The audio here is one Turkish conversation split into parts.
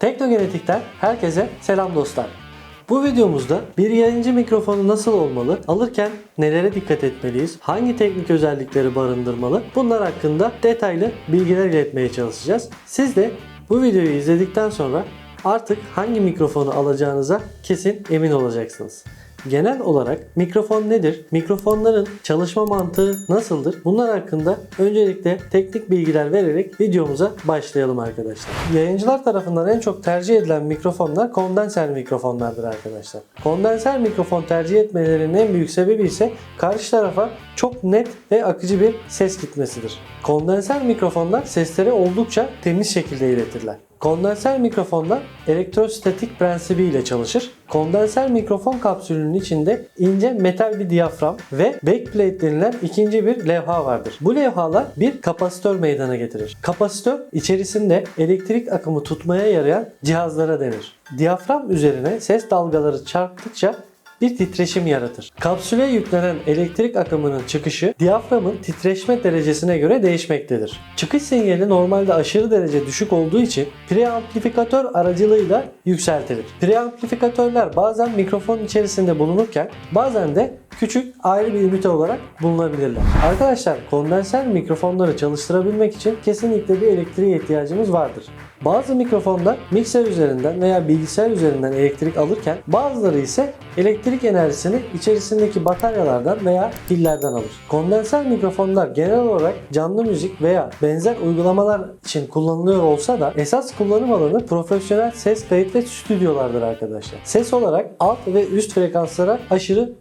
Teknogenetik'ten herkese selam dostlar. Bu videomuzda bir yayıncı mikrofonu nasıl olmalı, alırken nelere dikkat etmeliyiz, hangi teknik özellikleri barındırmalı bunlar hakkında detaylı bilgiler iletmeye çalışacağız. Siz de bu videoyu izledikten sonra artık hangi mikrofonu alacağınıza kesin emin olacaksınız. Genel olarak mikrofon nedir? Mikrofonların çalışma mantığı nasıldır? Bunlar hakkında öncelikle teknik bilgiler vererek videomuza başlayalım arkadaşlar. Yayıncılar tarafından en çok tercih edilen mikrofonlar kondenser mikrofonlardır arkadaşlar. Kondenser mikrofon tercih etmelerinin en büyük sebebi ise karşı tarafa çok net ve akıcı bir ses gitmesidir. Kondenser mikrofonlar sesleri oldukça temiz şekilde iletirler. Kondenser mikrofonlar elektrostatik prensibi ile çalışır. Kondenser mikrofon kapsülünün içinde ince metal bir diyafram ve backplate denilen ikinci bir levha vardır. Bu levhalar bir kapasitör meydana getirir. Kapasitör içerisinde elektrik akımı tutmaya yarayan cihazlara denir. Diyafram üzerine ses dalgaları çarptıkça bir titreşim yaratır. Kapsüle yüklenen elektrik akımının çıkışı diyaframın titreşme derecesine göre değişmektedir. Çıkış sinyali normalde aşırı derece düşük olduğu için preamplifikatör aracılığıyla yükseltilir. Preamplifikatörler bazen mikrofonun içerisinde bulunurken bazen de küçük ayrı bir ünite olarak bulunabilirler. Arkadaşlar kondenser mikrofonları çalıştırabilmek için kesinlikle bir elektriğe ihtiyacımız vardır. Bazı mikrofonlar mikser üzerinden veya bilgisayar üzerinden elektrik alırken bazıları ise elektrik enerjisini içerisindeki bataryalardan veya pillerden alır. Kondenser mikrofonlar genel olarak canlı müzik veya benzer uygulamalar için kullanılıyor olsa da esas kullanım alanı profesyonel ses kayıt ve stüdyolardır arkadaşlar. Ses olarak alt ve üst frekanslara aşırı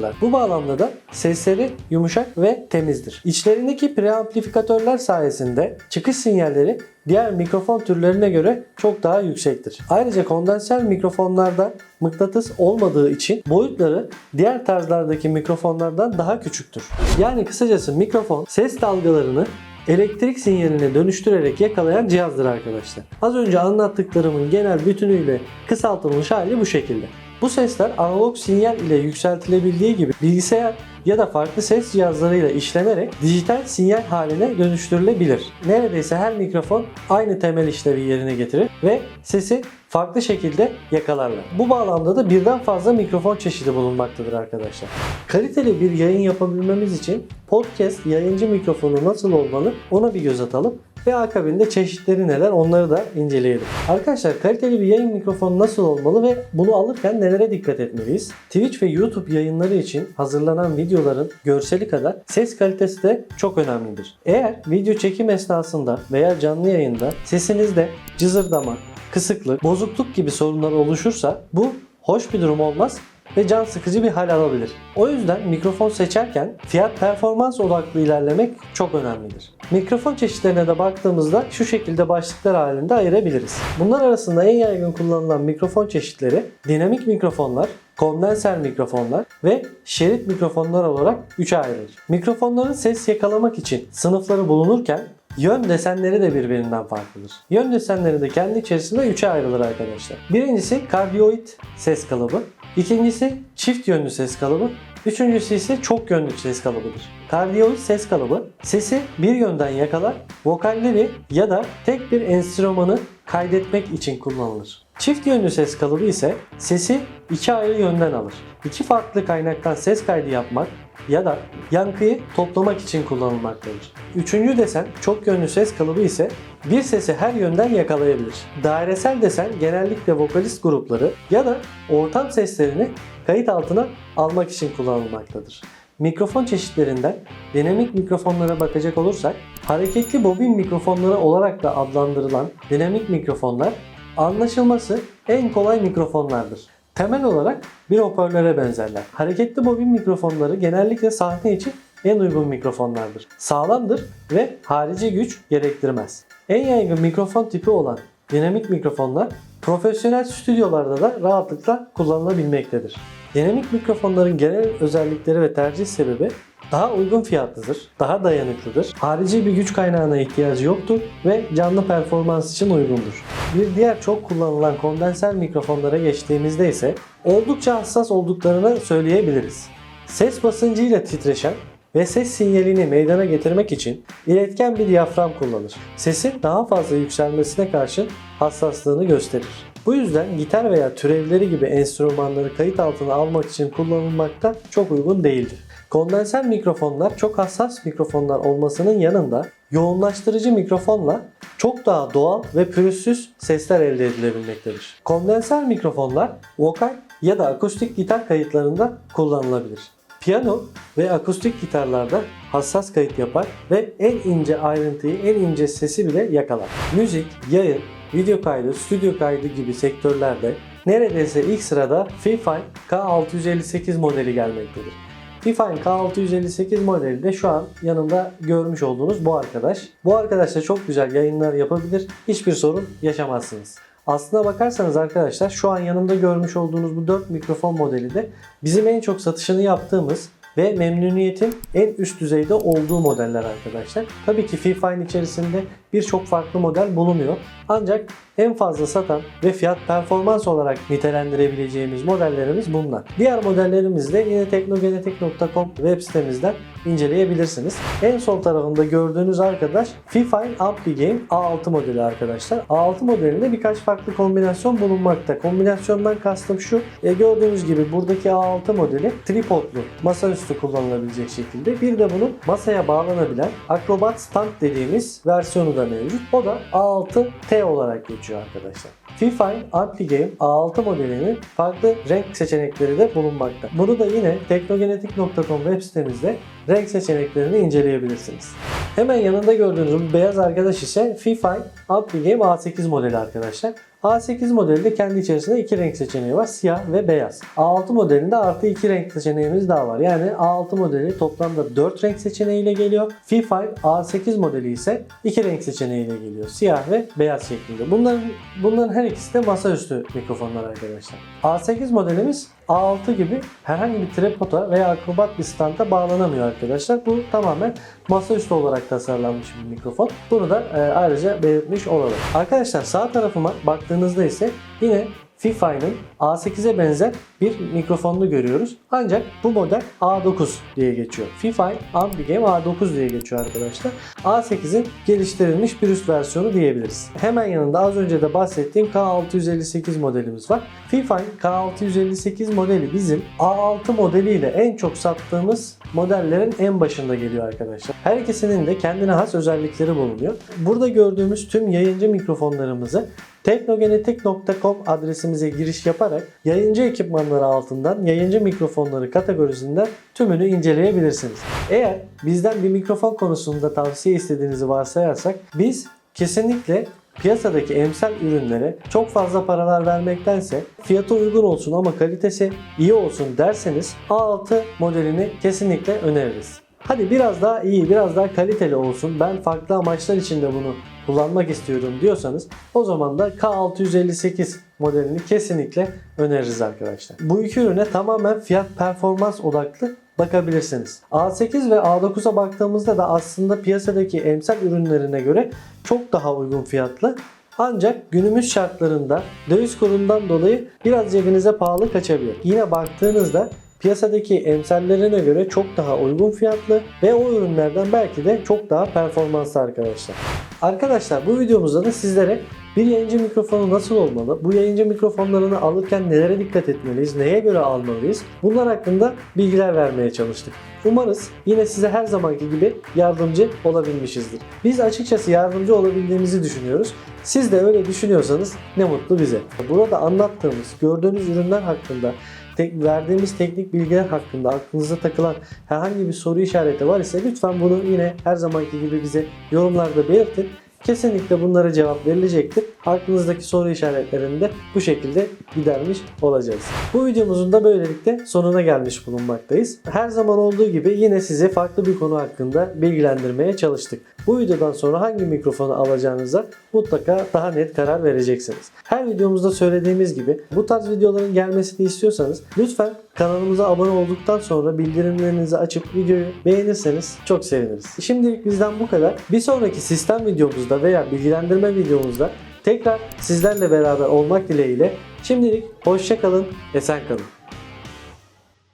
duyarlıdırlar. Bu bağlamda da sesleri yumuşak ve temizdir. İçlerindeki preamplifikatörler sayesinde çıkış sinyalleri diğer mikrofon türlerine göre çok daha yüksektir. Ayrıca kondenser mikrofonlarda mıknatıs olmadığı için boyutları diğer tarzlardaki mikrofonlardan daha küçüktür. Yani kısacası mikrofon ses dalgalarını elektrik sinyaline dönüştürerek yakalayan cihazdır arkadaşlar. Az önce anlattıklarımın genel bütünüyle kısaltılmış hali bu şekilde. Bu sesler analog sinyal ile yükseltilebildiği gibi bilgisayar ya da farklı ses cihazlarıyla işlenerek dijital sinyal haline dönüştürülebilir. Neredeyse her mikrofon aynı temel işlevi yerine getirir ve sesi farklı şekilde yakalarlar. Bu bağlamda da birden fazla mikrofon çeşidi bulunmaktadır arkadaşlar. Kaliteli bir yayın yapabilmemiz için podcast yayıncı mikrofonu nasıl olmalı ona bir göz atalım ve akabinde çeşitleri neler onları da inceleyelim. Arkadaşlar kaliteli bir yayın mikrofonu nasıl olmalı ve bunu alırken nelere dikkat etmeliyiz? Twitch ve YouTube yayınları için hazırlanan videoların görseli kadar ses kalitesi de çok önemlidir. Eğer video çekim esnasında veya canlı yayında sesinizde cızırdama, kısıklık, bozukluk gibi sorunlar oluşursa bu hoş bir durum olmaz ve can sıkıcı bir hal alabilir. O yüzden mikrofon seçerken fiyat performans odaklı ilerlemek çok önemlidir. Mikrofon çeşitlerine de baktığımızda şu şekilde başlıklar halinde ayırabiliriz. Bunlar arasında en yaygın kullanılan mikrofon çeşitleri dinamik mikrofonlar, kondenser mikrofonlar ve şerit mikrofonlar olarak üçe ayrılır. Mikrofonların ses yakalamak için sınıfları bulunurken Yön desenleri de birbirinden farklıdır. Yön desenleri de kendi içerisinde üçe ayrılır arkadaşlar. Birincisi kardioid ses kalıbı. İkincisi çift yönlü ses kalıbı. Üçüncüsü ise çok yönlü ses kalıbıdır. Kardioid ses kalıbı sesi bir yönden yakalar, vokalleri ya da tek bir enstrümanı kaydetmek için kullanılır. Çift yönlü ses kalıbı ise sesi iki ayrı yönden alır. İki farklı kaynaktan ses kaydı yapmak ya da yankıyı toplamak için kullanılmaktadır. Üçüncü desen çok yönlü ses kalıbı ise bir sesi her yönden yakalayabilir. Dairesel desen genellikle vokalist grupları ya da ortam seslerini kayıt altına almak için kullanılmaktadır. Mikrofon çeşitlerinden dinamik mikrofonlara bakacak olursak hareketli bobin mikrofonları olarak da adlandırılan dinamik mikrofonlar anlaşılması en kolay mikrofonlardır. Temel olarak bir hoparlöre benzerler. Hareketli bobin mikrofonları genellikle sahne için en uygun mikrofonlardır. Sağlamdır ve harici güç gerektirmez. En yaygın mikrofon tipi olan dinamik mikrofonlar profesyonel stüdyolarda da rahatlıkla kullanılabilmektedir. Dinamik mikrofonların genel özellikleri ve tercih sebebi daha uygun fiyatlıdır, daha dayanıklıdır, harici bir güç kaynağına ihtiyacı yoktur ve canlı performans için uygundur. Bir diğer çok kullanılan kondenser mikrofonlara geçtiğimizde ise oldukça hassas olduklarını söyleyebiliriz. Ses basıncıyla titreşen ve ses sinyalini meydana getirmek için iletken bir diyafram kullanır. Sesin daha fazla yükselmesine karşın hassaslığını gösterir. Bu yüzden gitar veya türevleri gibi enstrümanları kayıt altına almak için kullanılmakta çok uygun değildir. Kondenser mikrofonlar çok hassas mikrofonlar olmasının yanında yoğunlaştırıcı mikrofonla çok daha doğal ve pürüzsüz sesler elde edilebilmektedir. Kondenser mikrofonlar vokal ya da akustik gitar kayıtlarında kullanılabilir. Piyano ve akustik gitarlarda hassas kayıt yapar ve en ince ayrıntıyı, en ince sesi bile yakalar. Müzik, yayın, video kaydı, stüdyo kaydı gibi sektörlerde neredeyse ilk sırada Fifine K658 modeli gelmektedir. Fifine K658 modeli de şu an yanımda görmüş olduğunuz bu arkadaş. Bu arkadaş da çok güzel yayınlar yapabilir. Hiçbir sorun yaşamazsınız. Aslına bakarsanız arkadaşlar şu an yanımda görmüş olduğunuz bu 4 mikrofon modeli de bizim en çok satışını yaptığımız ve memnuniyetin en üst düzeyde olduğu modeller arkadaşlar. Tabii ki Fifine içerisinde birçok farklı model bulunuyor. Ancak en fazla satan ve fiyat performans olarak nitelendirebileceğimiz modellerimiz bunlar. Diğer modellerimizi de yine teknogenetik.com web sitemizden inceleyebilirsiniz. En sol tarafında gördüğünüz arkadaş Fifine Ampli Game A6 modeli arkadaşlar. A6 modelinde birkaç farklı kombinasyon bulunmakta. Kombinasyondan kastım şu. E, gördüğünüz gibi buradaki A6 modeli tripodlu masaüstü kullanılabilecek şekilde. Bir de bunun masaya bağlanabilen Acrobat Stand dediğimiz versiyonu da mevcut. O da A6T olarak geçiyor arkadaşlar. Fifine Ampli Game A6 modelinin farklı renk seçenekleri de bulunmakta. Bunu da yine teknogenetik.com web sitemizde renk seçeneklerini inceleyebilirsiniz. Hemen yanında gördüğünüz bu beyaz arkadaş ise Fifine Ampli Game A8 modeli arkadaşlar. A8 modelde kendi içerisinde iki renk seçeneği var. Siyah ve beyaz. A6 modelinde artı iki renk seçeneğimiz daha var. Yani A6 modeli toplamda 4 renk seçeneğiyle geliyor. Fifine A8 modeli ise iki renk seçeneğiyle geliyor. Siyah ve beyaz şeklinde. Bunların bunların her ikisi de masaüstü mikrofonlar arkadaşlar. A8 modelimiz A6 gibi herhangi bir tripoda veya akrobat bir standa bağlanamıyor arkadaşlar. Bu tamamen masaüstü olarak tasarlanmış bir mikrofon. Bunu da e, ayrıca belirtmiş olalım. Arkadaşlar sağ tarafıma baktığınızda ise yine Fifine'ın A8'e benzer bir mikrofonunu görüyoruz. Ancak bu model A9 diye geçiyor. Fifine Ambigame A9 diye geçiyor arkadaşlar. A8'in geliştirilmiş bir üst versiyonu diyebiliriz. Hemen yanında az önce de bahsettiğim K658 modelimiz var. Fifine K658 modeli bizim A6 modeliyle en çok sattığımız modellerin en başında geliyor arkadaşlar. Her ikisinin de kendine has özellikleri bulunuyor. Burada gördüğümüz tüm yayıncı mikrofonlarımızı teknogenetik.com adresimize giriş yaparak yayıncı ekipmanları altından yayıncı mikrofonları kategorisinden tümünü inceleyebilirsiniz. Eğer bizden bir mikrofon konusunda tavsiye istediğinizi varsayarsak biz kesinlikle piyasadaki emsal ürünlere çok fazla paralar vermektense fiyatı uygun olsun ama kalitesi iyi olsun derseniz A6 modelini kesinlikle öneririz. Hadi biraz daha iyi, biraz daha kaliteli olsun. Ben farklı amaçlar için de bunu kullanmak istiyorum diyorsanız o zaman da K658 modelini kesinlikle öneririz arkadaşlar. Bu iki ürüne tamamen fiyat performans odaklı bakabilirsiniz. A8 ve A9'a baktığımızda da aslında piyasadaki emsal ürünlerine göre çok daha uygun fiyatlı. Ancak günümüz şartlarında döviz kurundan dolayı biraz cebinize pahalı kaçabilir. Yine baktığınızda piyasadaki emsallerine göre çok daha uygun fiyatlı ve o ürünlerden belki de çok daha performanslı arkadaşlar. Arkadaşlar bu videomuzda da sizlere bir yayıncı mikrofonu nasıl olmalı? Bu yayıncı mikrofonlarını alırken nelere dikkat etmeliyiz? Neye göre almalıyız? Bunlar hakkında bilgiler vermeye çalıştık. Umarız yine size her zamanki gibi yardımcı olabilmişizdir. Biz açıkçası yardımcı olabildiğimizi düşünüyoruz. Siz de öyle düşünüyorsanız ne mutlu bize. Burada anlattığımız, gördüğünüz ürünler hakkında tek, verdiğimiz teknik bilgiler hakkında aklınıza takılan herhangi bir soru işareti var ise lütfen bunu yine her zamanki gibi bize yorumlarda belirtin. Kesinlikle bunlara cevap verilecektir. Aklınızdaki soru işaretlerini de bu şekilde gidermiş olacağız. Bu videomuzun da böylelikle sonuna gelmiş bulunmaktayız. Her zaman olduğu gibi yine size farklı bir konu hakkında bilgilendirmeye çalıştık. Bu videodan sonra hangi mikrofonu alacağınıza mutlaka daha net karar vereceksiniz. Her videomuzda söylediğimiz gibi bu tarz videoların gelmesini istiyorsanız lütfen kanalımıza abone olduktan sonra bildirimlerinizi açıp videoyu beğenirseniz çok seviniriz. Şimdilik bizden bu kadar. Bir sonraki sistem videomuzda veya bilgilendirme videomuzda tekrar sizlerle beraber olmak dileğiyle şimdilik hoşçakalın, esen kalın.